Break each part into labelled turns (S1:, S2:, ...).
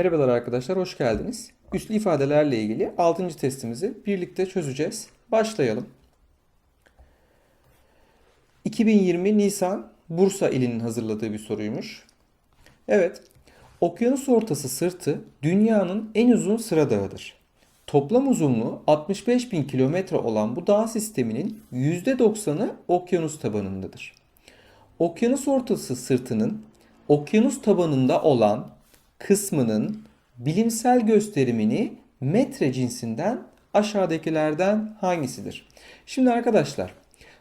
S1: Merhabalar arkadaşlar, hoş geldiniz. Üslü ifadelerle ilgili 6. testimizi birlikte çözeceğiz. Başlayalım. 2020 Nisan Bursa ilinin hazırladığı bir soruymuş. Evet, okyanus ortası sırtı dünyanın en uzun sıra dağıdır. Toplam uzunluğu 65 bin kilometre olan bu dağ sisteminin %90'ı okyanus tabanındadır. Okyanus ortası sırtının okyanus tabanında olan kısmının bilimsel gösterimini metre cinsinden aşağıdakilerden hangisidir? Şimdi arkadaşlar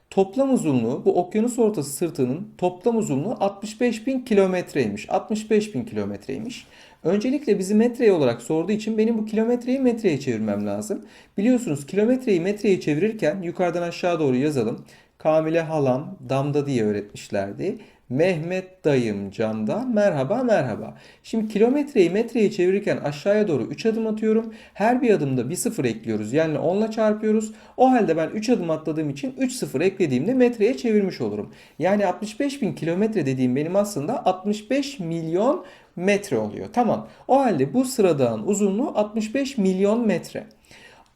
S1: toplam uzunluğu bu okyanus ortası sırtının toplam uzunluğu 65 bin kilometreymiş. 65 bin kilometreymiş. Öncelikle bizi metreye olarak sorduğu için benim bu kilometreyi metreye çevirmem lazım. Biliyorsunuz kilometreyi metreye çevirirken yukarıdan aşağı doğru yazalım. Kamile halam damda diye öğretmişlerdi. Mehmet dayım camda merhaba merhaba. Şimdi kilometreyi metreye çevirirken aşağıya doğru 3 adım atıyorum. Her bir adımda bir sıfır ekliyoruz. Yani 10 ile çarpıyoruz. O halde ben 3 adım atladığım için 3 sıfır eklediğimde metreye çevirmiş olurum. Yani 65 bin kilometre dediğim benim aslında 65 milyon metre oluyor. Tamam. O halde bu sıradağın uzunluğu 65 milyon metre.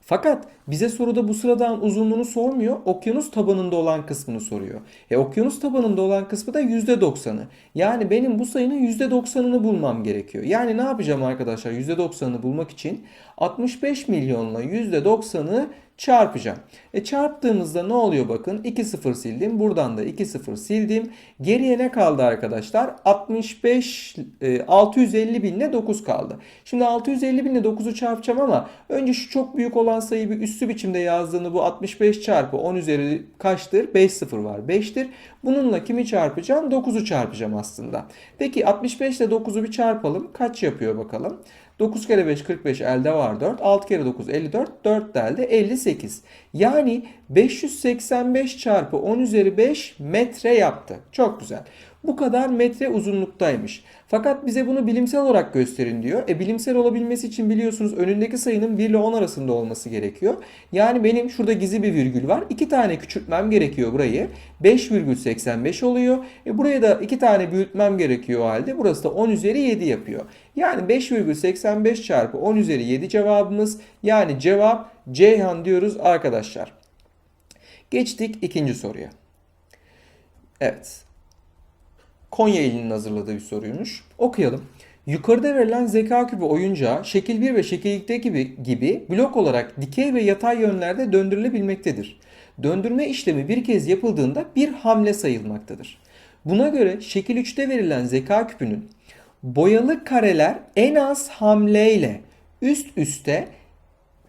S1: Fakat bize soruda bu sıradan uzunluğunu sormuyor. Okyanus tabanında olan kısmını soruyor. E okyanus tabanında olan kısmı da %90'ı. Yani benim bu sayının %90'ını bulmam gerekiyor. Yani ne yapacağım arkadaşlar %90'ını bulmak için 65 milyonla %90'ı çarpacağım. E çarptığımızda ne oluyor bakın 2 sıfır sildim. Buradan da 2 sıfır sildim. Geriye ne kaldı arkadaşlar? 65 e, 650 binle 9 kaldı. Şimdi 650 binle 9'u çarpacağım ama önce şu çok büyük olan sayıyı bir üstü biçimde yazdığını bu 65 çarpı 10 üzeri kaçtır? 5 sıfır var 5'tir. Bununla kimi çarpacağım? 9'u çarpacağım aslında. Peki 65 ile 9'u bir çarpalım. Kaç yapıyor bakalım? 9 kere 5 45 elde var 4. 6 kere 9 54. 4 de elde 58. Yani 585 çarpı 10 üzeri 5 metre yaptı. Çok güzel. Bu kadar metre uzunluktaymış. Fakat bize bunu bilimsel olarak gösterin diyor. E bilimsel olabilmesi için biliyorsunuz önündeki sayının 1 ile 10 arasında olması gerekiyor. Yani benim şurada gizli bir virgül var. 2 tane küçültmem gerekiyor burayı. 5,85 oluyor. E buraya da 2 tane büyütmem gerekiyor o halde. Burası da 10 üzeri 7 yapıyor. Yani 5,85 çarpı 10 üzeri 7 cevabımız. Yani cevap Ceyhan diyoruz arkadaşlar. Geçtik ikinci soruya. Evet. Konya ilinin hazırladığı bir soruymuş. Okuyalım. Yukarıda verilen zeka küpü oyuncağı şekil 1 ve şekil 2'de gibi, gibi blok olarak dikey ve yatay yönlerde döndürülebilmektedir. Döndürme işlemi bir kez yapıldığında bir hamle sayılmaktadır. Buna göre şekil 3'te verilen zeka küpünün boyalı kareler en az hamleyle üst üste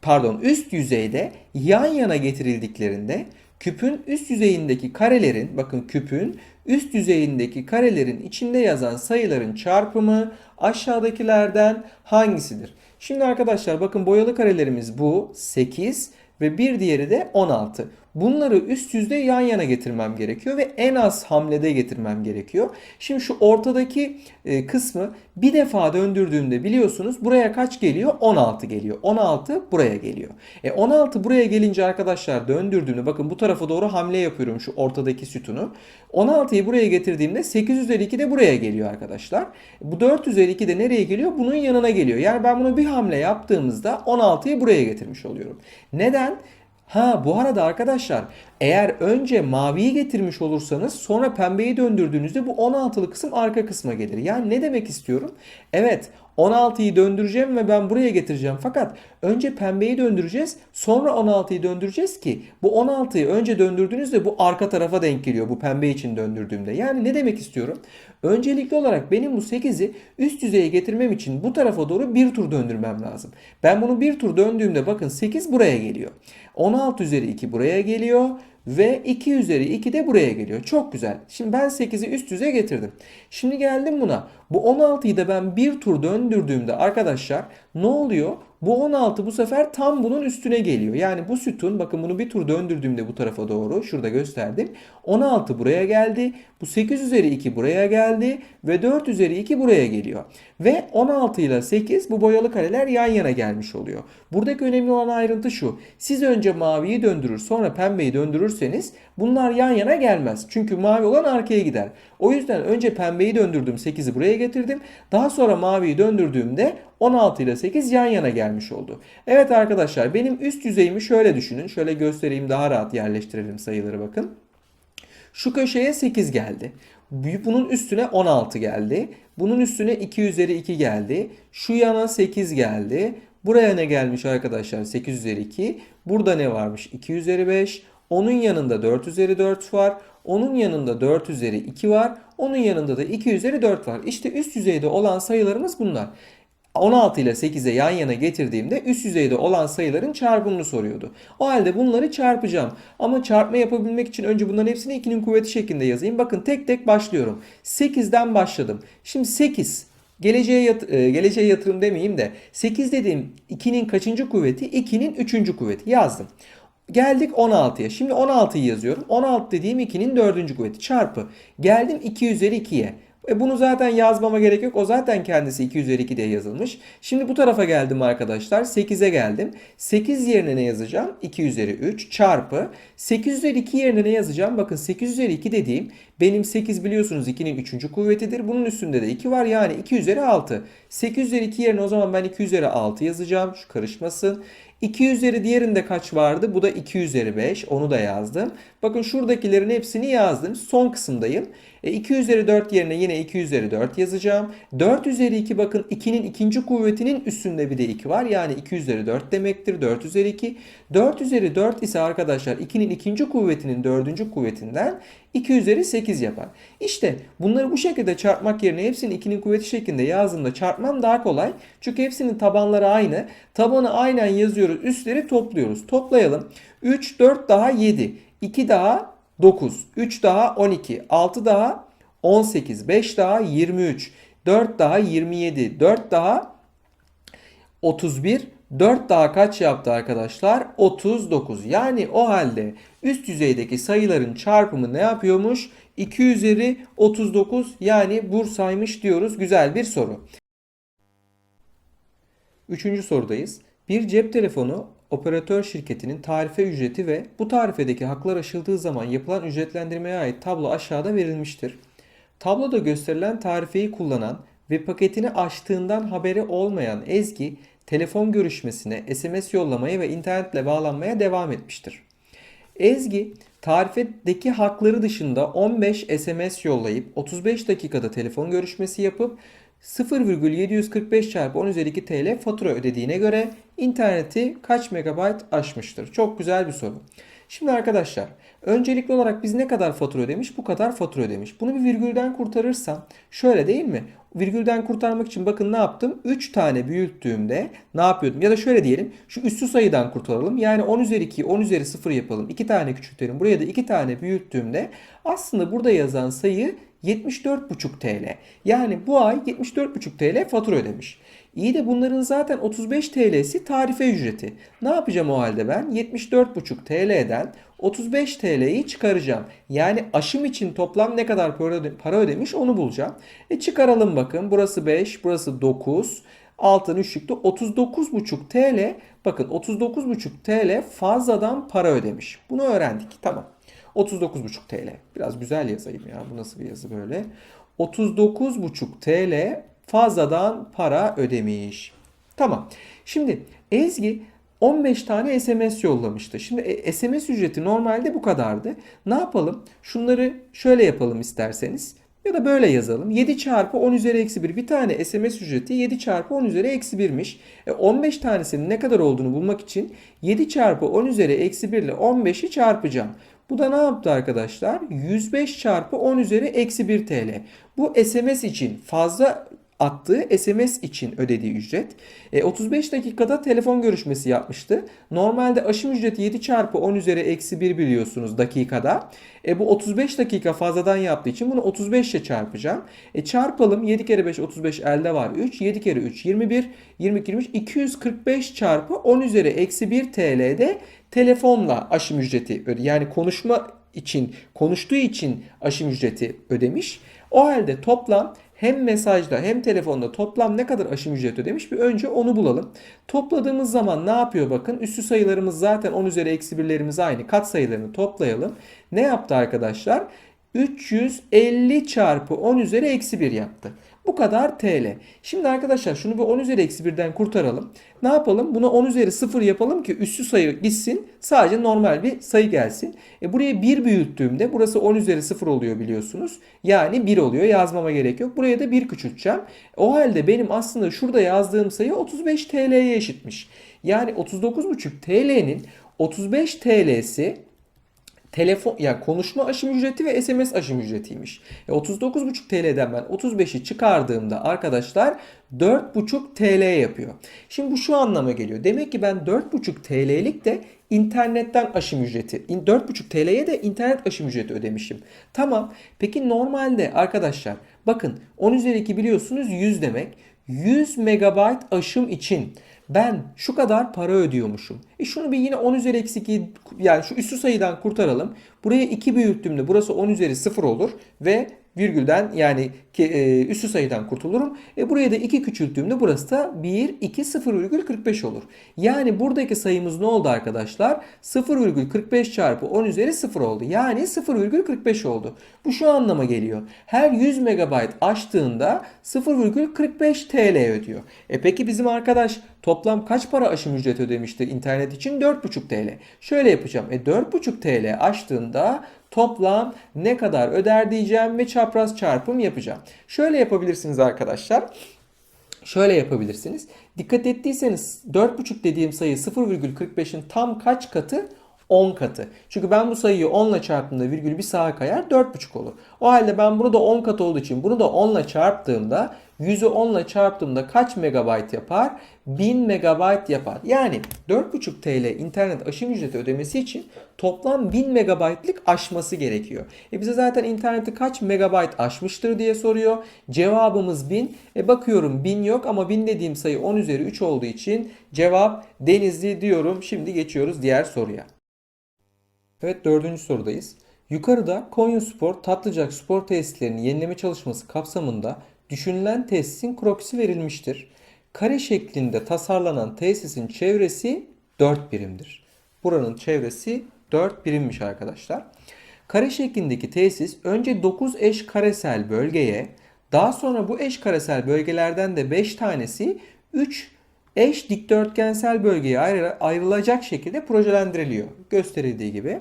S1: pardon üst yüzeyde yan yana getirildiklerinde küpün üst yüzeyindeki karelerin bakın küpün üst yüzeyindeki karelerin içinde yazan sayıların çarpımı aşağıdakilerden hangisidir? Şimdi arkadaşlar bakın boyalı karelerimiz bu 8 ve bir diğeri de 16. Bunları üst yüzde yan yana getirmem gerekiyor ve en az hamlede getirmem gerekiyor. Şimdi şu ortadaki e, kısmı bir defa döndürdüğümde biliyorsunuz buraya kaç geliyor? 16 geliyor. 16 buraya geliyor. E 16 buraya gelince arkadaşlar döndürdüğümde bakın bu tarafa doğru hamle yapıyorum şu ortadaki sütunu. 16'yı buraya getirdiğimde 8 üzeri 2 de buraya geliyor arkadaşlar. Bu 4 üzeri 2 de nereye geliyor? Bunun yanına geliyor. Yani ben bunu bir hamle yaptığımızda 16'yı buraya getirmiş oluyorum. Neden? Ha bu arada arkadaşlar eğer önce maviyi getirmiş olursanız sonra pembeyi döndürdüğünüzde bu 16'lı kısım arka kısma gelir. Yani ne demek istiyorum? Evet 16'yı döndüreceğim ve ben buraya getireceğim. Fakat önce pembeyi döndüreceğiz sonra 16'yı döndüreceğiz ki bu 16'yı önce döndürdüğünüzde bu arka tarafa denk geliyor bu pembe için döndürdüğümde. Yani ne demek istiyorum? Öncelikli olarak benim bu 8'i üst yüzeye getirmem için bu tarafa doğru bir tur döndürmem lazım. Ben bunu bir tur döndüğümde bakın 8 buraya geliyor. 16 üzeri 2 buraya geliyor. Ve 2 üzeri 2 de buraya geliyor. Çok güzel. Şimdi ben 8'i üst yüze getirdim. Şimdi geldim buna. Bu 16'yı da ben bir tur döndürdüğümde arkadaşlar ne oluyor? Bu 16 bu sefer tam bunun üstüne geliyor. Yani bu sütun bakın bunu bir tur döndürdüğümde bu tarafa doğru şurada gösterdim. 16 buraya geldi. Bu 8 üzeri 2 buraya geldi. Ve 4 üzeri 2 buraya geliyor. Ve 16 ile 8 bu boyalı kareler yan yana gelmiş oluyor. Buradaki önemli olan ayrıntı şu. Siz önce maviyi döndürür sonra pembeyi döndürürseniz bunlar yan yana gelmez. Çünkü mavi olan arkaya gider. O yüzden önce pembeyi döndürdüm 8'i buraya getirdim. Daha sonra maviyi döndürdüğümde 16 ile 8 yan yana gelmiş oldu. Evet arkadaşlar benim üst yüzeyimi şöyle düşünün. Şöyle göstereyim daha rahat yerleştirelim sayıları bakın. Şu köşeye 8 geldi. Bunun üstüne 16 geldi. Bunun üstüne 2 üzeri 2 geldi. Şu yana 8 geldi. Buraya ne gelmiş arkadaşlar? 8 üzeri 2. Burada ne varmış? 2 üzeri 5. Onun yanında 4 üzeri 4 var. Onun yanında 4 üzeri 2 var. Onun yanında da 2 üzeri 4 var. İşte üst yüzeyde olan sayılarımız bunlar. 16 ile 8'e yan yana getirdiğimde üst yüzeyde olan sayıların çarpımını soruyordu. O halde bunları çarpacağım. Ama çarpma yapabilmek için önce bunların hepsini 2'nin kuvveti şeklinde yazayım. Bakın tek tek başlıyorum. 8'den başladım. Şimdi 8 geleceğe, yat- e, geleceğe yatırım demeyeyim de 8 dediğim 2'nin kaçıncı kuvveti? 2'nin 3. kuvveti yazdım. Geldik 16'ya. Şimdi 16'yı yazıyorum. 16 dediğim 2'nin 4. kuvveti çarpı. Geldim 2 üzeri 2'ye. E bunu zaten yazmama gerek yok. O zaten kendisi 2 üzeri 2 diye yazılmış. Şimdi bu tarafa geldim arkadaşlar. 8'e geldim. 8 yerine ne yazacağım? 2 üzeri 3 çarpı. 8 üzeri 2 yerine ne yazacağım? Bakın 8 üzeri 2 dediğim benim 8 biliyorsunuz 2'nin 3. kuvvetidir. Bunun üstünde de 2 var. Yani 2 üzeri 6. 8 üzeri 2 yerine o zaman ben 2 üzeri 6 yazacağım. Şu karışmasın. 2 üzeri diğerinde kaç vardı? Bu da 2 üzeri 5. Onu da yazdım. Bakın şuradakilerin hepsini yazdım. Son kısımdayım. E 2 üzeri 4 yerine yine 2 üzeri 4 yazacağım. 4 üzeri 2 bakın 2'nin ikinci kuvvetinin üstünde bir de 2 var. Yani 2 üzeri 4 demektir. 4 üzeri 2. 4 üzeri 4 ise arkadaşlar 2'nin ikinci kuvvetinin dördüncü kuvvetinden 2 üzeri 8 yapar. İşte bunları bu şekilde çarpmak yerine hepsini 2'nin kuvveti şeklinde yazdığımda çarpmam daha kolay. Çünkü hepsinin tabanları aynı. Tabanı aynen yazıyoruz. Üstleri topluyoruz. Toplayalım. 3, 4 daha 7. 2 daha 9. 3 daha 12. 6 daha 18. 5 daha 23. 4 daha 27. 4 daha 31. 4 daha kaç yaptı arkadaşlar? 39. Yani o halde üst yüzeydeki sayıların çarpımı ne yapıyormuş? 2 üzeri 39 yani Bursa'ymış diyoruz. Güzel bir soru. Üçüncü sorudayız. Bir cep telefonu operatör şirketinin tarife ücreti ve bu tarifedeki haklar aşıldığı zaman yapılan ücretlendirmeye ait tablo aşağıda verilmiştir. Tabloda gösterilen tarifeyi kullanan ve paketini açtığından haberi olmayan Ezgi telefon görüşmesine, SMS yollamaya ve internetle bağlanmaya devam etmiştir. Ezgi tarifedeki hakları dışında 15 SMS yollayıp 35 dakikada telefon görüşmesi yapıp 0,745 çarpı 10 üzeri 2 TL fatura ödediğine göre interneti kaç megabayt aşmıştır? Çok güzel bir soru. Şimdi arkadaşlar öncelikli olarak biz ne kadar fatura ödemiş? Bu kadar fatura ödemiş. Bunu bir virgülden kurtarırsam şöyle değil mi? Virgülden kurtarmak için bakın ne yaptım? 3 tane büyüttüğümde ne yapıyordum? Ya da şöyle diyelim. Şu üstü sayıdan kurtaralım. Yani 10 üzeri 2, 10 üzeri 0 yapalım. 2 tane küçültelim. Buraya da 2 tane büyüttüğümde aslında burada yazan sayı 74,5 TL. Yani bu ay 74,5 TL fatura ödemiş. İyi de bunların zaten 35 TL'si tarife ücreti. Ne yapacağım o halde ben? 74,5 TL'den 35 TL'yi çıkaracağım. Yani aşım için toplam ne kadar para ödemiş onu bulacağım. E çıkaralım bakın. Burası 5, burası 9. Altın 3 çıktı. 39,5 TL. Bakın 39,5 TL fazladan para ödemiş. Bunu öğrendik. Tamam. 39,5 TL. Biraz güzel yazayım ya. Bu nasıl bir yazı böyle? 39,5 TL fazladan para ödemiş. Tamam. Şimdi Ezgi 15 tane SMS yollamıştı. Şimdi SMS ücreti normalde bu kadardı. Ne yapalım? Şunları şöyle yapalım isterseniz. Ya da böyle yazalım. 7 çarpı 10 üzeri eksi 1. Bir tane SMS ücreti 7 çarpı 10 üzeri eksi 1'miş. E 15 tanesinin ne kadar olduğunu bulmak için 7 çarpı 10 üzeri eksi 1 ile 15'i çarpacağım. Bu da ne yaptı arkadaşlar? 105 çarpı 10 üzeri eksi 1 TL. Bu SMS için fazla attığı SMS için ödediği ücret. E, 35 dakikada telefon görüşmesi yapmıştı. Normalde aşım ücreti 7 çarpı 10 üzeri eksi 1 biliyorsunuz dakikada. E, bu 35 dakika fazladan yaptığı için bunu 35 ile çarpacağım. E, çarpalım 7 kere 5 35 elde var 3. 7 kere 3 21. 22 23 245 çarpı 10 üzeri eksi 1 TL'de telefonla aşım ücreti. Yani konuşma için konuştuğu için aşım ücreti ödemiş. O halde toplam hem mesajda hem telefonda toplam ne kadar aşım ücreti ödemiş bir önce onu bulalım. Topladığımız zaman ne yapıyor bakın üstü sayılarımız zaten 10 üzeri eksi birlerimiz aynı kat sayılarını toplayalım. Ne yaptı arkadaşlar? 350 çarpı 10 üzeri eksi 1 yaptı. Bu kadar TL. Şimdi arkadaşlar şunu bir 10 üzeri eksi 1'den kurtaralım. Ne yapalım? Bunu 10 üzeri 0 yapalım ki üssü sayı gitsin. Sadece normal bir sayı gelsin. E buraya 1 büyüttüğümde burası 10 üzeri 0 oluyor biliyorsunuz. Yani 1 oluyor. Yazmama gerek yok. Buraya da 1 küçülteceğim. O halde benim aslında şurada yazdığım sayı 35 TL'ye eşitmiş. Yani 39,5 TL'nin 35 TL'si telefon yani konuşma aşım ücreti ve SMS aşım ücretiymiş. E 39,5 TL'den ben 35'i çıkardığımda arkadaşlar 4,5 TL yapıyor. Şimdi bu şu anlama geliyor. Demek ki ben 4,5 TL'lik de internetten aşım ücreti. 4,5 TL'ye de internet aşım ücreti ödemişim. Tamam. Peki normalde arkadaşlar bakın 10 üzeri 2 biliyorsunuz 100 demek. 100 megabayt aşım için ben şu kadar para ödüyormuşum. E şunu bir yine 10 üzeri eksi 2 yani şu üstü sayıdan kurtaralım. Buraya 2 büyüttüğümde burası 10 üzeri 0 olur ve virgülden yani e, üstü sayıdan kurtulurum. E buraya da 2 küçülttüğümde burası da 1, 2, 0,45 olur. Yani buradaki sayımız ne oldu arkadaşlar? 0,45 çarpı 10 üzeri 0 oldu. Yani 0,45 oldu. Bu şu anlama geliyor. Her 100 megabayt aştığında 0,45 TL ödüyor. E peki bizim arkadaş toplam kaç para aşım ücreti ödemişti internet için? 4,5 TL. Şöyle yapacağım. E 4,5 TL aştığında toplam ne kadar öder diyeceğim ve çapraz çarpım yapacağım. Şöyle yapabilirsiniz arkadaşlar. Şöyle yapabilirsiniz. Dikkat ettiyseniz 4,5 dediğim sayı 0,45'in tam kaç katı? 10 katı. Çünkü ben bu sayıyı 10 ile çarptığımda virgül bir sağa kayar 4,5 olur. O halde ben bunu da 10 kat olduğu için bunu da 10 ile çarptığımda 100'ü 10 ile çarptığımda kaç megabayt yapar? 1000 megabayt yapar. Yani 4,5 TL internet aşım ücreti ödemesi için toplam 1000 megabaytlık aşması gerekiyor. E bize zaten interneti kaç megabayt aşmıştır diye soruyor. Cevabımız 1000. E bakıyorum 1000 yok ama 1000 dediğim sayı 10 üzeri 3 olduğu için cevap Denizli diyorum. Şimdi geçiyoruz diğer soruya. Evet dördüncü sorudayız. Yukarıda Konya Spor Tatlıcak spor tesislerinin yenileme çalışması kapsamında düşünülen tesisin krokisi verilmiştir. Kare şeklinde tasarlanan tesisin çevresi 4 birimdir. Buranın çevresi 4 birimmiş arkadaşlar. Kare şeklindeki tesis önce 9 eş karesel bölgeye, daha sonra bu eş karesel bölgelerden de 5 tanesi 3 eş dikdörtgensel bölgeye ayrı- ayrılacak şekilde projelendiriliyor. Gösterildiği gibi.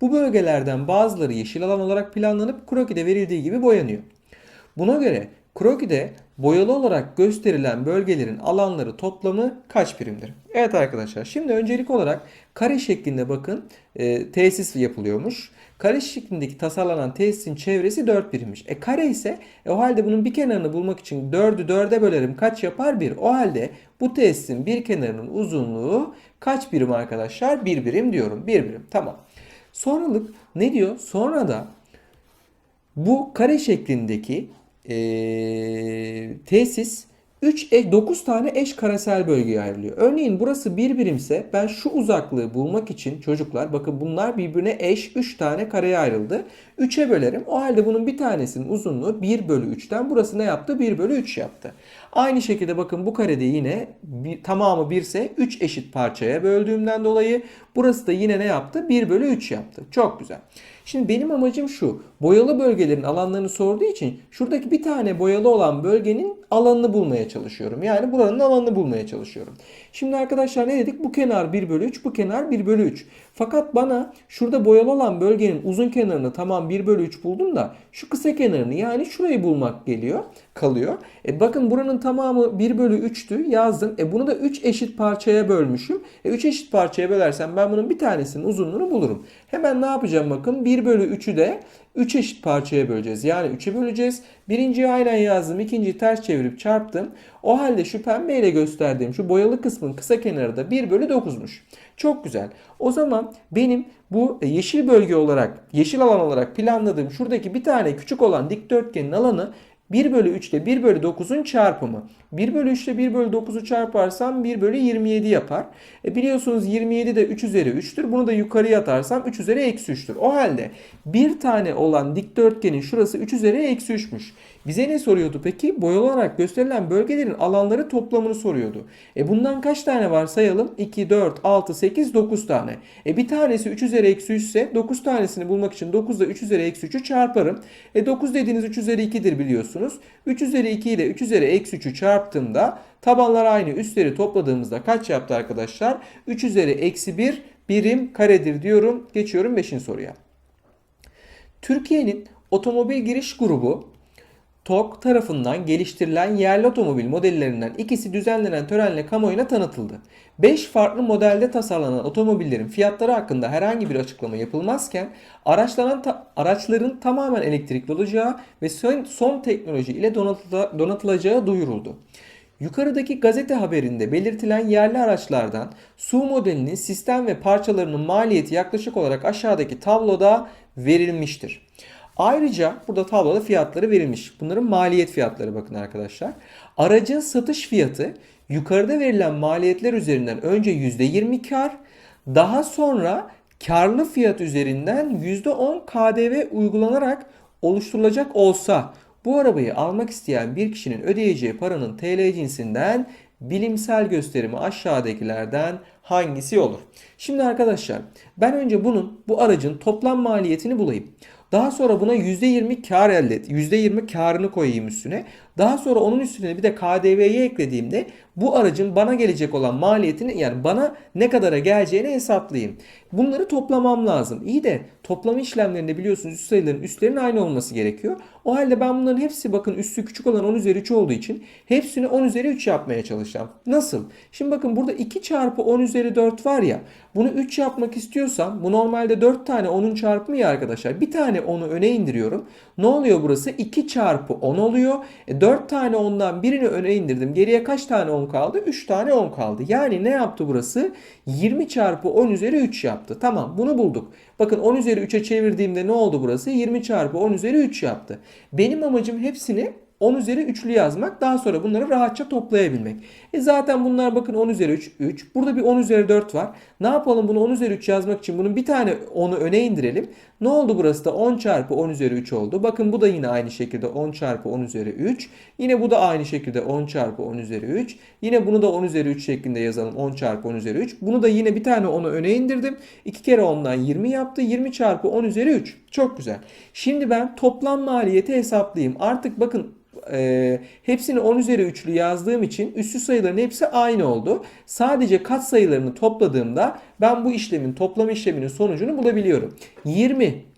S1: Bu bölgelerden bazıları yeşil alan olarak planlanıp krokide verildiği gibi boyanıyor. Buna göre krokide boyalı olarak gösterilen bölgelerin alanları toplamı kaç birimdir? Evet arkadaşlar şimdi öncelik olarak kare şeklinde bakın e, tesis yapılıyormuş. Kare şeklindeki tasarlanan tesisin çevresi 4 birimmiş. E kare ise e, o halde bunun bir kenarını bulmak için 4'ü 4'e bölerim kaç yapar? 1. O halde bu tesisin bir kenarının uzunluğu kaç birim arkadaşlar? 1 birim diyorum. 1 birim. Tamam. Sonralık ne diyor? Sonra da bu kare şeklindeki eee, tesis 3 e, 9 tane eş karesel bölgeye ayrılıyor. Örneğin burası 1 birimse ben şu uzaklığı bulmak için çocuklar bakın bunlar birbirine eş 3 tane kareye ayrıldı. 3'e bölerim. O halde bunun bir tanesinin uzunluğu 1 bölü 3'ten burası ne yaptı? 1 bölü 3 yaptı. Aynı şekilde bakın bu karede yine bir, tamamı 1 ise 3 eşit parçaya böldüğümden dolayı burası da yine ne yaptı? 1 bölü 3 yaptı. Çok güzel. Şimdi benim amacım şu. Boyalı bölgelerin alanlarını sorduğu için şuradaki bir tane boyalı olan bölgenin alanını bulmaya çalışıyorum. Yani buranın alanını bulmaya çalışıyorum. Şimdi arkadaşlar ne dedik? Bu kenar 1 bölü 3, bu kenar 1 bölü 3. Fakat bana şurada boyalı olan bölgenin uzun kenarını tamam 1 bölü 3 buldum da şu kısa kenarını yani şurayı bulmak geliyor, kalıyor. E bakın buranın tamamı 1 bölü 3'tü yazdım. E bunu da 3 eşit parçaya bölmüşüm. E 3 eşit parçaya bölersem ben bunun bir tanesinin uzunluğunu bulurum. Hemen ne yapacağım bakın 1 bölü 3'ü de 3 eşit parçaya böleceğiz. Yani 3'e böleceğiz. Birinciyi aynen yazdım. ikinciyi ters çevirip çarptım. O halde şu pembeyle gösterdiğim şu boyalı kısmın kısa kenarı da 1 bölü 9'muş. Çok güzel. O zaman benim bu yeşil bölge olarak, yeşil alan olarak planladığım şuradaki bir tane küçük olan dikdörtgenin alanı 1 bölü 3 ile 1 bölü 9'un çarpımı. 1 bölü 3 ile 1 bölü 9'u çarparsam 1 bölü 27 yapar. E biliyorsunuz 27 de 3 üzeri 3'tür. Bunu da yukarıya atarsam 3 üzeri eksi 3'tür. O halde bir tane olan dikdörtgenin şurası 3 üzeri eksi 3'müş. Bize ne soruyordu peki? Boyalı olarak gösterilen bölgelerin alanları toplamını soruyordu. E bundan kaç tane var sayalım? 2, 4, 6, 8, 9 tane. E bir tanesi 3 üzeri eksi 3 ise 9 tanesini bulmak için 9 ile 3 üzeri eksi 3'ü çarparım. E 9 dediğiniz 3 üzeri 2'dir biliyorsunuz. 3 üzeri 2 ile 3 üzeri eksi 3'ü çarptığımda tabanlar aynı üstleri topladığımızda kaç yaptı arkadaşlar? 3 üzeri eksi 1 birim karedir diyorum. Geçiyorum 5. soruya. Türkiye'nin otomobil giriş grubu TOK tarafından geliştirilen yerli otomobil modellerinden ikisi düzenlenen törenle kamuoyuna tanıtıldı. 5 farklı modelde tasarlanan otomobillerin fiyatları hakkında herhangi bir açıklama yapılmazken araçların, ta- araçların tamamen elektrikli olacağı ve son, son teknoloji ile donatıla- donatılacağı duyuruldu. Yukarıdaki gazete haberinde belirtilen yerli araçlardan su modelinin sistem ve parçalarının maliyeti yaklaşık olarak aşağıdaki tabloda verilmiştir. Ayrıca burada tabloda fiyatları verilmiş. Bunların maliyet fiyatları bakın arkadaşlar. Aracın satış fiyatı yukarıda verilen maliyetler üzerinden önce %20 kar, daha sonra karlı fiyat üzerinden %10 KDV uygulanarak oluşturulacak olsa bu arabayı almak isteyen bir kişinin ödeyeceği paranın TL cinsinden bilimsel gösterimi aşağıdakilerden hangisi olur? Şimdi arkadaşlar ben önce bunun bu aracın toplam maliyetini bulayım. Daha sonra buna %20 kar elde et. %20 karını koyayım üstüne. Daha sonra onun üstüne bir de KDV'yi eklediğimde bu aracın bana gelecek olan maliyetini yani bana ne kadara geleceğini hesaplayayım. Bunları toplamam lazım. İyi de toplama işlemlerinde biliyorsunuz üst sayıların üstlerin aynı olması gerekiyor. O halde ben bunların hepsi bakın üstü küçük olan 10 üzeri 3 olduğu için hepsini 10 üzeri 3 yapmaya çalışacağım. Nasıl? Şimdi bakın burada 2 çarpı 10 üzeri 4 var ya bunu 3 yapmak istiyorsam bu normalde 4 tane 10'un çarpımı ya arkadaşlar. Bir tane 10'u öne indiriyorum. Ne oluyor burası? 2 çarpı 10 oluyor. E 4 tane 10'dan birini öne indirdim. Geriye kaç tane 10 kaldı? 3 tane 10 kaldı. Yani ne yaptı burası? 20 çarpı 10 üzeri 3 yaptı. Tamam bunu bulduk. Bakın 10 üzeri 3'e çevirdiğimde ne oldu burası? 20 çarpı 10 üzeri 3 yaptı. Benim amacım hepsini 10 üzeri 3'lü yazmak. Daha sonra bunları rahatça toplayabilmek. E zaten bunlar bakın 10 üzeri 3, 3. Burada bir 10 üzeri 4 var. Ne yapalım bunu 10 üzeri 3 yazmak için bunun bir tane 10'u öne indirelim. Ne oldu burası da 10 çarpı 10 üzeri 3 oldu. Bakın bu da yine aynı şekilde 10 çarpı 10 üzeri 3. Yine bu da aynı şekilde 10 çarpı 10 üzeri 3. Yine bunu da 10 üzeri 3 şeklinde yazalım. 10 çarpı 10 üzeri 3. Bunu da yine bir tane 10'u öne indirdim. 2 kere 10'dan 20 yaptı. 20 çarpı 10 üzeri 3. Çok güzel. Şimdi ben toplam maliyeti hesaplayayım. Artık bakın e, hepsini 10 üzeri 3'lü yazdığım için üstü sayıların hepsi aynı oldu. Sadece kat sayılarını topladığımda ben bu işlemin toplam işleminin sonucunu bulabiliyorum. 20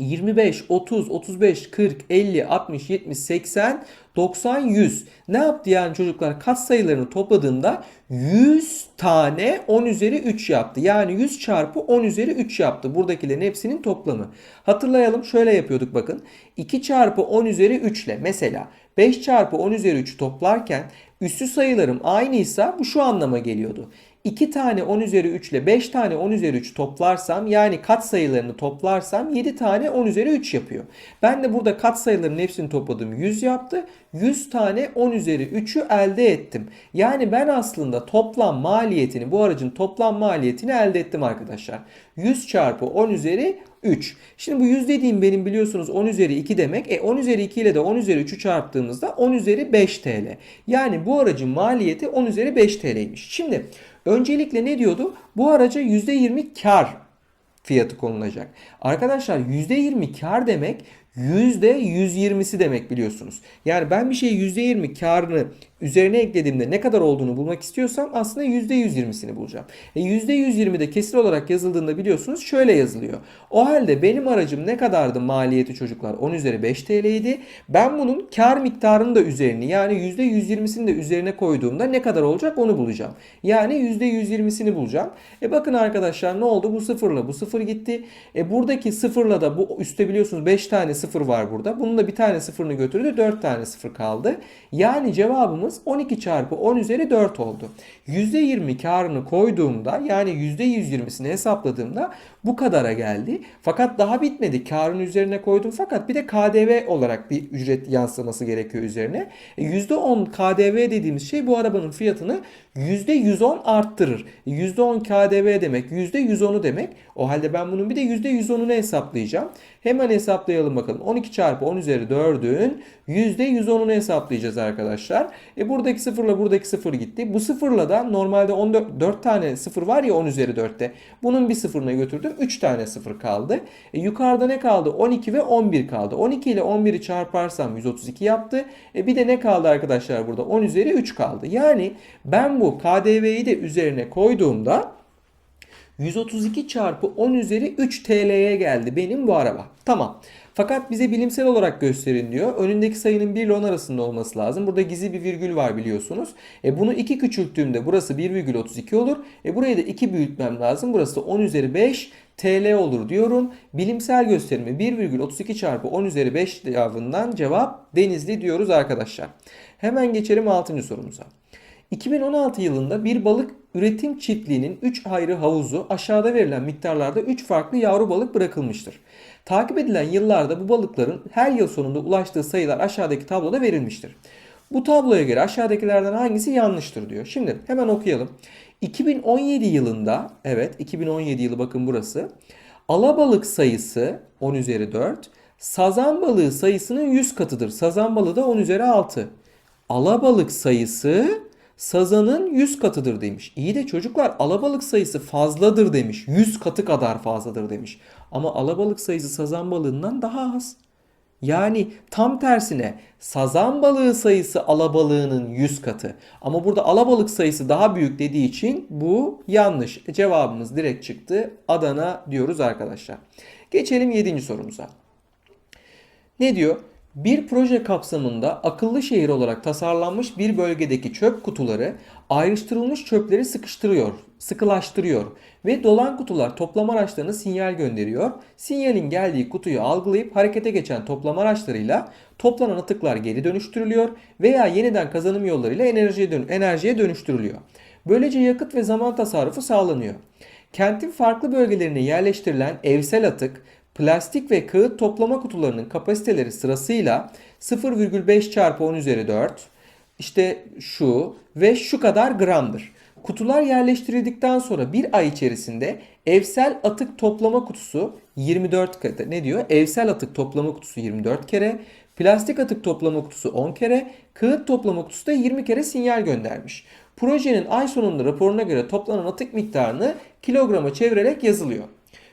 S1: 25, 30, 35, 40, 50, 60, 70, 80, 90, 100. Ne yaptı yani çocuklar? Kat sayılarını topladığında 100 tane 10 üzeri 3 yaptı. Yani 100 çarpı 10 üzeri 3 yaptı. Buradakilerin hepsinin toplamı. Hatırlayalım şöyle yapıyorduk bakın. 2 çarpı 10 üzeri 3 ile mesela 5 çarpı 10 üzeri 3 toplarken üstü sayılarım aynıysa bu şu anlama geliyordu. 2 tane 10 üzeri 3 ile 5 tane 10 üzeri 3 toplarsam yani kat sayılarını toplarsam 7 tane 10 üzeri 3 yapıyor. Ben de burada kat sayılarının hepsini topladım 100 yaptı. 100 tane 10 üzeri 3'ü elde ettim. Yani ben aslında toplam maliyetini bu aracın toplam maliyetini elde ettim arkadaşlar. 100 çarpı 10 üzeri 3. Şimdi bu 100 dediğim benim biliyorsunuz 10 üzeri 2 demek. E 10 üzeri 2 ile de 10 üzeri 3'ü çarptığımızda 10 üzeri 5 TL. Yani bu aracın maliyeti 10 üzeri 5 TL'ymiş. Şimdi öncelikle ne diyordu? Bu araca %20 kar fiyatı konulacak. Arkadaşlar %20 kar demek %120'si demek biliyorsunuz. Yani ben bir şeyi %20 karını üzerine eklediğimde ne kadar olduğunu bulmak istiyorsam aslında %120'sini bulacağım. E %120 de kesir olarak yazıldığında biliyorsunuz şöyle yazılıyor. O halde benim aracım ne kadardı maliyeti çocuklar? 10 üzeri 5 TL idi. Ben bunun kar miktarını da üzerini yani %120'sini de üzerine koyduğumda ne kadar olacak onu bulacağım. Yani %120'sini bulacağım. E bakın arkadaşlar ne oldu? Bu sıfırla bu sıfır gitti. E buradaki sıfırla da bu üstte biliyorsunuz 5 tane sıfır var burada. Bunun da bir tane sıfırını götürdü. 4 tane sıfır kaldı. Yani cevabımız 12 çarpı 10 üzeri 4 oldu. %20 karını koyduğumda yani %120'sini hesapladığımda bu kadara geldi. Fakat daha bitmedi. Karın üzerine koydum fakat bir de KDV olarak bir ücret yansıması gerekiyor üzerine. E %10 KDV dediğimiz şey bu arabanın fiyatını %110 arttırır. %10 KDV demek %110'u demek. O halde ben bunun bir de %110'unu hesaplayacağım. Hemen hesaplayalım bakalım. 12 çarpı 10 üzeri 4'ün %110'unu hesaplayacağız arkadaşlar. E buradaki sıfırla buradaki sıfır gitti. Bu sıfırla da normalde 14 4 tane sıfır var ya 10 üzeri 4'te. Bunun bir sıfırına götürdüm. 3 tane sıfır kaldı. E yukarıda ne kaldı? 12 ve 11 kaldı. 12 ile 11'i çarparsam 132 yaptı. E bir de ne kaldı arkadaşlar burada? 10 üzeri 3 kaldı. Yani ben bu KDV'yi de üzerine koyduğumda 132 çarpı 10 üzeri 3 TL'ye geldi benim bu araba. Tamam. Fakat bize bilimsel olarak gösterin diyor. Önündeki sayının 1 ile 10 arasında olması lazım. Burada gizli bir virgül var biliyorsunuz. E bunu 2 küçülttüğümde burası 1,32 olur. E burayı da 2 büyütmem lazım. Burası da 10 üzeri 5 TL olur diyorum. Bilimsel gösterimi 1,32 çarpı 10 üzeri 5 cevabından cevap Denizli diyoruz arkadaşlar. Hemen geçelim 6. sorumuza. 2016 yılında bir balık üretim çiftliğinin 3 ayrı havuzu aşağıda verilen miktarlarda 3 farklı yavru balık bırakılmıştır. Takip edilen yıllarda bu balıkların her yıl sonunda ulaştığı sayılar aşağıdaki tabloda verilmiştir. Bu tabloya göre aşağıdakilerden hangisi yanlıştır diyor. Şimdi hemen okuyalım. 2017 yılında evet 2017 yılı bakın burası. Alabalık sayısı 10 üzeri 4. Sazan balığı sayısının 100 katıdır. Sazan balığı da 10 üzeri 6. Alabalık sayısı sazanın 100 katıdır demiş. İyi de çocuklar alabalık sayısı fazladır demiş. 100 katı kadar fazladır demiş. Ama alabalık sayısı sazan balığından daha az. Yani tam tersine sazan balığı sayısı alabalığının 100 katı. Ama burada alabalık sayısı daha büyük dediği için bu yanlış. E, Cevabımız direkt çıktı. Adana diyoruz arkadaşlar. Geçelim 7. sorumuza. Ne diyor? Bir proje kapsamında akıllı şehir olarak tasarlanmış bir bölgedeki çöp kutuları ayrıştırılmış çöpleri sıkıştırıyor, sıkılaştırıyor ve dolan kutular toplama araçlarına sinyal gönderiyor. Sinyalin geldiği kutuyu algılayıp harekete geçen toplama araçlarıyla toplanan atıklar geri dönüştürülüyor veya yeniden kazanım yollarıyla enerjiye, dön enerjiye dönüştürülüyor. Böylece yakıt ve zaman tasarrufu sağlanıyor. Kentin farklı bölgelerine yerleştirilen evsel atık, plastik ve kağıt toplama kutularının kapasiteleri sırasıyla 0,5 çarpı 10 üzeri 4, işte şu ve şu kadar gramdır. Kutular yerleştirildikten sonra bir ay içerisinde evsel atık toplama kutusu 24 kere ne diyor? Evsel atık toplama kutusu 24 kere, plastik atık toplama kutusu 10 kere, kağıt toplama kutusu da 20 kere sinyal göndermiş. Projenin ay sonunda raporuna göre toplanan atık miktarını kilograma çevirerek yazılıyor.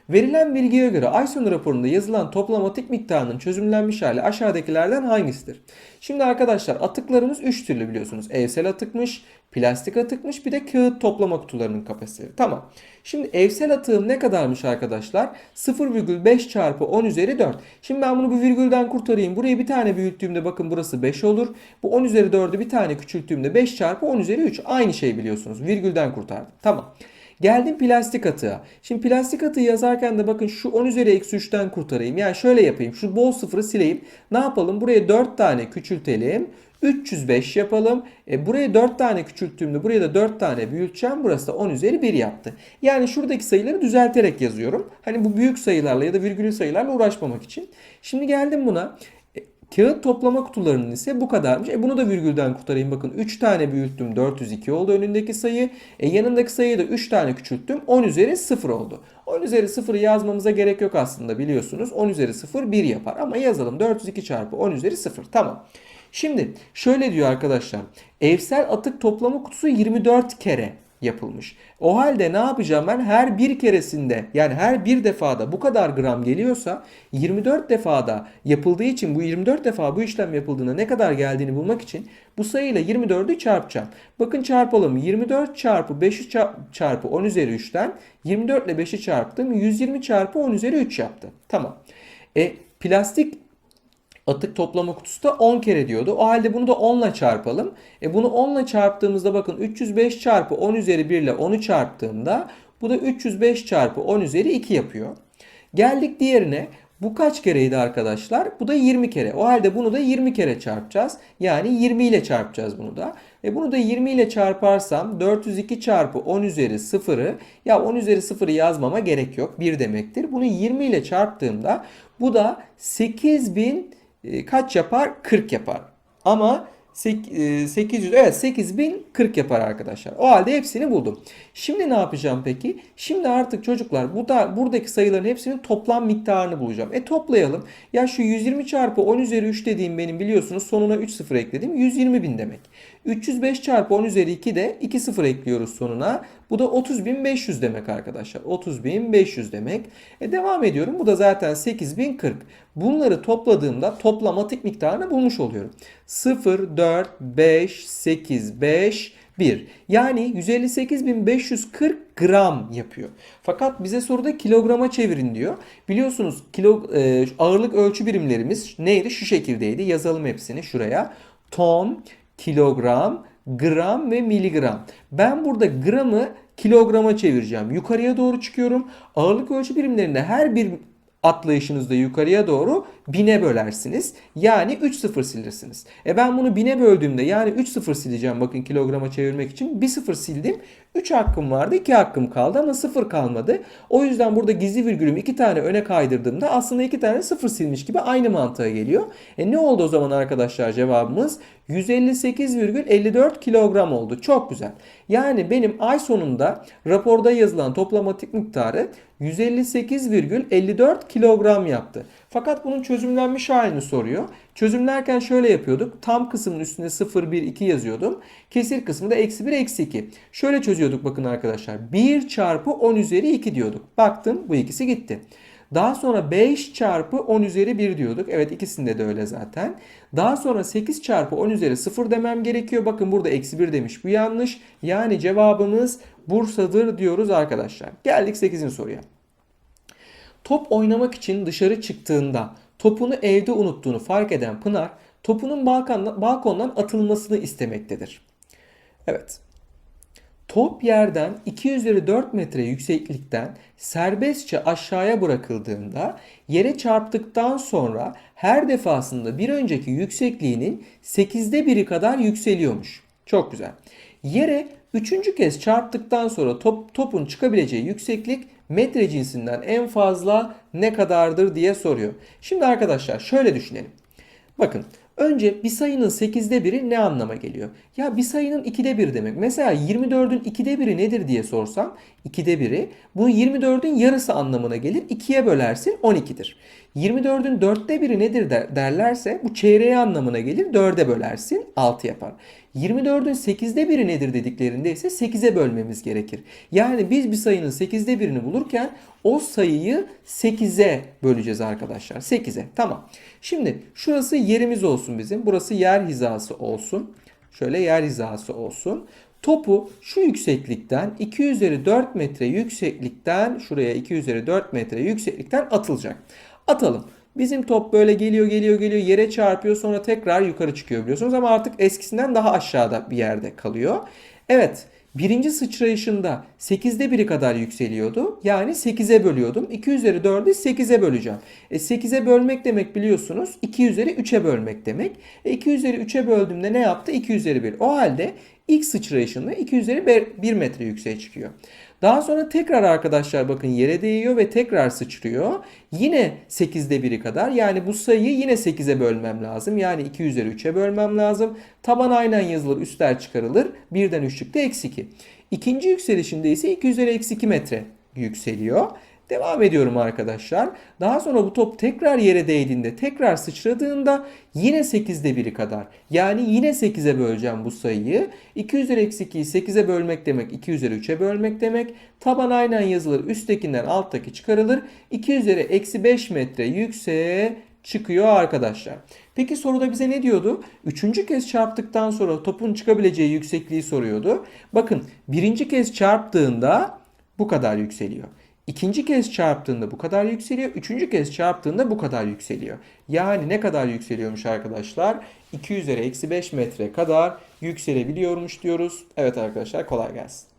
S1: Verilen bilgiye göre ay sonu raporunda yazılan toplam atık miktarının çözümlenmiş hali aşağıdakilerden hangisidir? Şimdi arkadaşlar atıklarımız 3 türlü biliyorsunuz. Evsel atıkmış, plastik atıkmış bir de kağıt toplama kutularının kapasiteleri. Tamam. Şimdi evsel atığım ne kadarmış arkadaşlar? 0,5 çarpı 10 üzeri 4. Şimdi ben bunu bir virgülden kurtarayım. Burayı bir tane büyüttüğümde bakın burası 5 olur. Bu 10 üzeri 4'ü bir tane küçülttüğümde 5 çarpı 10 üzeri 3. Aynı şey biliyorsunuz. Virgülden kurtardım. Tamam. Geldim plastik atığa. Şimdi plastik atığı yazarken de bakın şu 10 üzeri eksi 3'ten kurtarayım. Yani şöyle yapayım. Şu bol sıfırı sileyim. Ne yapalım? Buraya 4 tane küçültelim. 305 yapalım. E, buraya 4 tane küçülttüğümde buraya da 4 tane büyüteceğim. Burası da 10 üzeri 1 yaptı. Yani şuradaki sayıları düzelterek yazıyorum. Hani bu büyük sayılarla ya da virgülü sayılarla uğraşmamak için. Şimdi geldim buna. Kağıt toplama kutularının ise bu kadarmış. E bunu da virgülden kurtarayım. Bakın 3 tane büyüttüm 402 oldu önündeki sayı. E yanındaki sayıyı da 3 tane küçülttüm 10 üzeri 0 oldu. 10 üzeri 0'ı yazmamıza gerek yok aslında biliyorsunuz. 10 üzeri 0 1 yapar ama yazalım 402 çarpı 10 üzeri 0 tamam. Şimdi şöyle diyor arkadaşlar. Evsel atık toplama kutusu 24 kere yapılmış. O halde ne yapacağım ben? Her bir keresinde yani her bir defada bu kadar gram geliyorsa 24 defada yapıldığı için bu 24 defa bu işlem yapıldığında ne kadar geldiğini bulmak için bu sayıyla 24'ü çarpacağım. Bakın çarpalım. 24 çarpı 5'i çarpı 10 üzeri 3'ten 24 ile 5'i çarptım. 120 çarpı 10 üzeri 3 yaptı. Tamam. E plastik atık toplama kutusu da 10 kere diyordu. O halde bunu da 10 ile çarpalım. E bunu 10 ile çarptığımızda bakın 305 çarpı 10 üzeri 1 ile 10'u çarptığımda bu da 305 çarpı 10 üzeri 2 yapıyor. Geldik diğerine. Bu kaç kereydi arkadaşlar? Bu da 20 kere. O halde bunu da 20 kere çarpacağız. Yani 20 ile çarpacağız bunu da. E bunu da 20 ile çarparsam 402 çarpı 10 üzeri 0'ı ya 10 üzeri 0'ı yazmama gerek yok. 1 demektir. Bunu 20 ile çarptığımda bu da 8000 e, kaç yapar? 40 yapar. Ama Sek- e, 800 evet 8040 yapar arkadaşlar. O halde hepsini buldum. Şimdi ne yapacağım peki? Şimdi artık çocuklar bu da buradaki sayıların hepsinin toplam miktarını bulacağım. E toplayalım. Ya şu 120 çarpı 10 üzeri 3 dediğim benim biliyorsunuz sonuna 3 sıfır ekledim. 120 bin demek. 305 çarpı 10 üzeri 2 de 2 sıfır ekliyoruz sonuna. Bu da 30.500 demek arkadaşlar. 30.500 demek. E devam ediyorum. Bu da zaten 8040. Bunları topladığımda toplamatik miktarını bulmuş oluyorum. 0, 4, 5, 8, 5, 1. Yani 158.540 gram yapıyor. Fakat bize soruda kilograma çevirin diyor. Biliyorsunuz kilo e, ağırlık ölçü birimlerimiz neydi? Şu şekildeydi. Yazalım hepsini şuraya. Ton, kilogram, gram ve miligram. Ben burada gramı kilograma çevireceğim. Yukarıya doğru çıkıyorum. Ağırlık ölçü birimlerinde her bir atlayışınızda yukarıya doğru bine bölersiniz. Yani 3 sıfır silirsiniz. E ben bunu bine böldüğümde yani 3 sıfır sileceğim bakın kilograma çevirmek için. 1 sıfır sildim. 3 hakkım vardı 2 hakkım kaldı ama 0 kalmadı. O yüzden burada gizli virgülümü 2 tane öne kaydırdığımda aslında 2 tane 0 silmiş gibi aynı mantığa geliyor. E ne oldu o zaman arkadaşlar cevabımız? 158,54 kilogram oldu. Çok güzel. Yani benim ay sonunda raporda yazılan toplamatik miktarı 158,54 kilogram yaptı. Fakat bunun çözümlenmiş halini soruyor. Çözümlerken şöyle yapıyorduk. Tam kısmın üstüne 0, 1, 2 yazıyordum. Kesir kısmı da eksi 1, eksi 2. Şöyle çözüyorduk bakın arkadaşlar. 1 çarpı 10 üzeri 2 diyorduk. Baktım bu ikisi gitti. Daha sonra 5 çarpı 10 üzeri 1 diyorduk. Evet ikisinde de öyle zaten. Daha sonra 8 çarpı 10 üzeri 0 demem gerekiyor. Bakın burada eksi 1 demiş. Bu yanlış. Yani cevabımız Bursa'dır diyoruz arkadaşlar. Geldik 8. soruya. Top oynamak için dışarı çıktığında topunu evde unuttuğunu fark eden Pınar topunun balkondan, atılmasını istemektedir. Evet. Top yerden 2 üzeri 4 metre yükseklikten serbestçe aşağıya bırakıldığında yere çarptıktan sonra her defasında bir önceki yüksekliğinin 8'de biri kadar yükseliyormuş. Çok güzel. Yere üçüncü kez çarptıktan sonra top, topun çıkabileceği yükseklik metre cinsinden en fazla ne kadardır diye soruyor. Şimdi arkadaşlar şöyle düşünelim. Bakın önce bir sayının 8'de biri ne anlama geliyor? Ya bir sayının 2'de 1 demek. Mesela 24'ün 2'de 1'i nedir diye sorsam 2'de 1'i bu 24'ün yarısı anlamına gelir. 2'ye bölersin 12'dir. 24'ün 4'te 1'i nedir der- derlerse bu çeyreği anlamına gelir. 4'e bölersin 6 yapar. 24'ün 8'de 1'i nedir dediklerinde ise 8'e bölmemiz gerekir. Yani biz bir sayının 8'de 1'ini bulurken o sayıyı 8'e böleceğiz arkadaşlar. 8'e. Tamam. Şimdi şurası yerimiz olsun bizim. Burası yer hizası olsun. Şöyle yer hizası olsun. Topu şu yükseklikten 2 üzeri 4 metre yükseklikten şuraya 2 üzeri 4 metre yükseklikten atılacak. Atalım. Bizim top böyle geliyor geliyor geliyor yere çarpıyor sonra tekrar yukarı çıkıyor biliyorsunuz ama artık eskisinden daha aşağıda bir yerde kalıyor. Evet birinci sıçrayışında 8'de 1'i kadar yükseliyordu. Yani 8'e bölüyordum. 2 üzeri 4'ü 8'e böleceğim. E 8'e bölmek demek biliyorsunuz 2 üzeri 3'e bölmek demek. E 2 üzeri 3'e böldüğümde ne yaptı? 2 üzeri 1. O halde ilk sıçrayışında 2 üzeri 1 metre yükseğe çıkıyor. Daha sonra tekrar arkadaşlar bakın yere değiyor ve tekrar sıçrıyor. Yine 8'de 1'i kadar yani bu sayıyı yine 8'e bölmem lazım. Yani 2 üzeri 3'e bölmem lazım. Taban aynen yazılır üstler çıkarılır. 1'den 3 çıktı eksi 2. İkinci yükselişinde ise 2 üzeri eksi 2 metre yükseliyor. Devam ediyorum arkadaşlar. Daha sonra bu top tekrar yere değdiğinde, tekrar sıçradığında yine 8'de 1'i kadar. Yani yine 8'e böleceğim bu sayıyı. 2 üzeri eksi 2'yi 8'e bölmek demek 2 üzeri 3'e bölmek demek. Taban aynen yazılır. Üsttekinden alttaki çıkarılır. 2 üzeri eksi 5 metre yükseğe çıkıyor arkadaşlar. Peki soruda bize ne diyordu? Üçüncü kez çarptıktan sonra topun çıkabileceği yüksekliği soruyordu. Bakın birinci kez çarptığında bu kadar yükseliyor. İkinci kez çarptığında bu kadar yükseliyor. Üçüncü kez çarptığında bu kadar yükseliyor. Yani ne kadar yükseliyormuş arkadaşlar? 2 üzeri eksi 5 metre kadar yükselebiliyormuş diyoruz. Evet arkadaşlar kolay gelsin.